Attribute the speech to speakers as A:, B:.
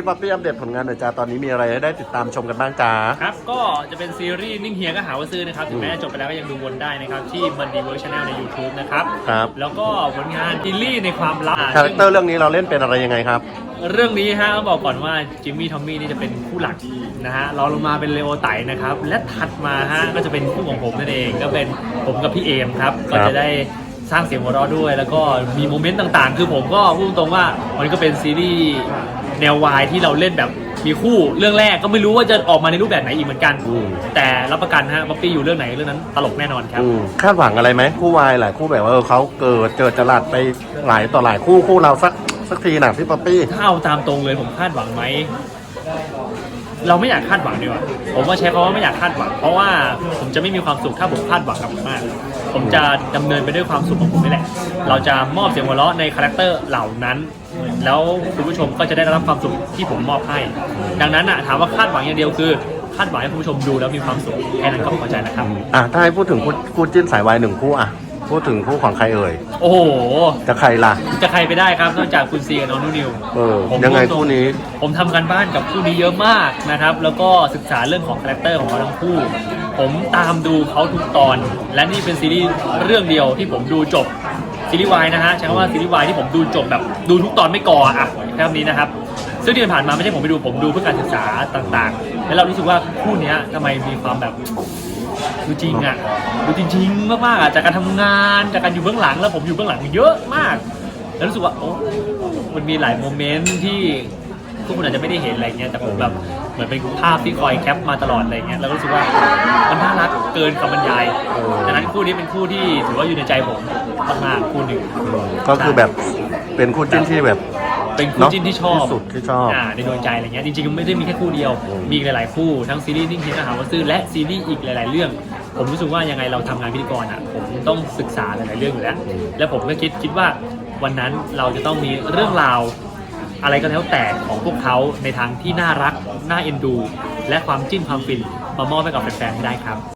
A: พี่ป๊อปปี้อัปเดตผลงานหน่อยจ้าตอนนี้มีอะไรให้ได้ติดตามชมกันบ้างจ้า
B: ครับ ก็จะเป็นซีรีส์นิ่งเฮียก็หาว่าซื้อนะครับ ถึงแม้จะจบไปแล้วก็ยังดูวนได้นะครับ ที่มันดีเวิร์ชแนลใน YouTube นะครับ
A: ครับ
B: แล้วก็ผลงานดิลลี่ในความลับ
A: คาแรคเตอร์เรื่องนี้เราเล่นเป็นอะไรยังไงครับ
B: เรื่องนี้ฮะต้องบอกก่อนว่าจิมมี่ทอมมี่นี่จะเป็นคู่หลักนะฮะรองลงมาเป็นเลโอไตนะครับ และถัดมาฮะก็จะเป็นคู่ของผมนั่นเอง ก็เป็นผมกับพี่เอมครับ ก็จะได้สร้างเสียงหัวเราะด้วย แล้วก็มีโมเมนต์ต่างๆ คือผมก็พูดตรงๆว่ามันก็เป็นซีรีส์ แนววายที่เราเล่นแบบมีคู่เรื่องแรกก็ไม่รู้ว่าจะออกมาในรูปแบบไหนอีกเหมือนกัน
A: อืม
B: แต่รับประกันฮะบ๊อบปี้อยู่เรื่องไหนเรื่องนั้นตลกแน่นอนครับ
A: อืมคาดหวังอะไรไหมคู่วายหลายคู่แบบว่าเออเขาเกิดเจอจรัดไปหลายต่อหลายคู่คู่เราสักสักทีหนังพี่ป๊อปปี้
B: ถ้าเอาตามตรงเลยผมคาดหวังไหม เราไม่อยากคาดหวังดีกว่าผมว่าใช้คำว่าไม่อยากคาดหวัง เพราะว่าผมจะไม่มีความสุขถ้าผมคาดหวังกับมันมาก ผมจะดำเนินไปด้วยความสุขของผมนี่แหละ เราจะมอบเสียงหัวเราะในคาแรคเตอร์เหล่านั้น แล้วคุณผู้ชมก็จะได้รับความสุขที่ผมมอบให้ ดังนั้นอะถามว่าคาดหวังอย่างเดียวคือคาดหวังให้คุณผู้ชมดูแล้วมีความสุขแค่นั้นก็พอใจแล้วครับ
A: อะถ้าให้พูดถึงคู่คู่จิ้นสายวายหนึ่งคู่อะ พูดถึงคู่ของใครเอ่ย
B: โอ้โห
A: จะใครล่ะ
B: จะใครไปได้ครับนอกจากคุณซีกับน้องนุ่นนิว
A: เออ
B: ผม
A: ยังไง
B: พูดตร
A: คู่นี้
B: ผมทำกันบ้านกับคู่นี้เยอะมากนะครับ แล้วก็ศึกษาเรื่องของคาแรคเตอร์ของเขาทั้งคู่ ผมตามดูเขาทุกตอน และนี่เป็นซีรีส์เรื่องเดียวที่ผมดูจบซีรีส์วายนะฮะใช้คำว่าซีรีส์วายที่ผมดูจบแบบดูทุกตอนไม่กออะแค่นี้นะครับซึ่งที่ผ่านมาไม่ใช่ผมไปดูผมดูเพื่อการศึกษาต่างๆ แล้วเรารู้สึกว่าคู่เนี้ยทำไมมีความแบบ ดูจริงอะดูจริงๆมากๆอะจากการทำงานจากการอยู่เบื้องหลังแล้วผมอยู่เบื้องหลังเยอะมาก แล้วรู้สึกว่าโอ้มันมีหลายโมเมนต์ที่ทุกคนอาจจะไม่ได้เห็นอะไรเงี้ยแต่ผมแบบเหมือนเป็นภาพที่คอยแคปมาตลอดอะไรเงี้ยแล้วก็รู้สึกว่ามันน่ารักเกินคำบรรยาย
A: เออ
B: ดังนั้นคู่นี้เป็นคู่ที่ถือว่าอยู่ในใจผมมากๆคู่หนึ่ง
A: ก็คือแบบเป็นคู่จิ้นที่แบบ
B: เป็นคู่จิ้นที่ชอบ
A: ที่สุดที่ชอบ
B: อ่าในดวงใจอะไรเงี้ยจริงๆไม่ได้มีแค่คู่เดียว
A: อืม
B: มีอีกหลายๆคู่ทั้งซีรีส์นิ่งเฮียก็หาว่าซื้อและซีรีส์อีกหลาย ๆ เรื่อง ผมรู้สึกว่ายังไงเราทำงานพิธีกรอะผมต้องศึกษาหลายๆเรื่องอยู่แล้ว และผมก็คิดคิดว่าวันนั้นเราจะต้องมีเรื่องราว อะไรก็แล้วแต่ของพวกเขาในทางที่น่ารัก น่าเอ็นดู และความจิ้นความฟินมามอบให้กับแฟนๆให้ได้ครับ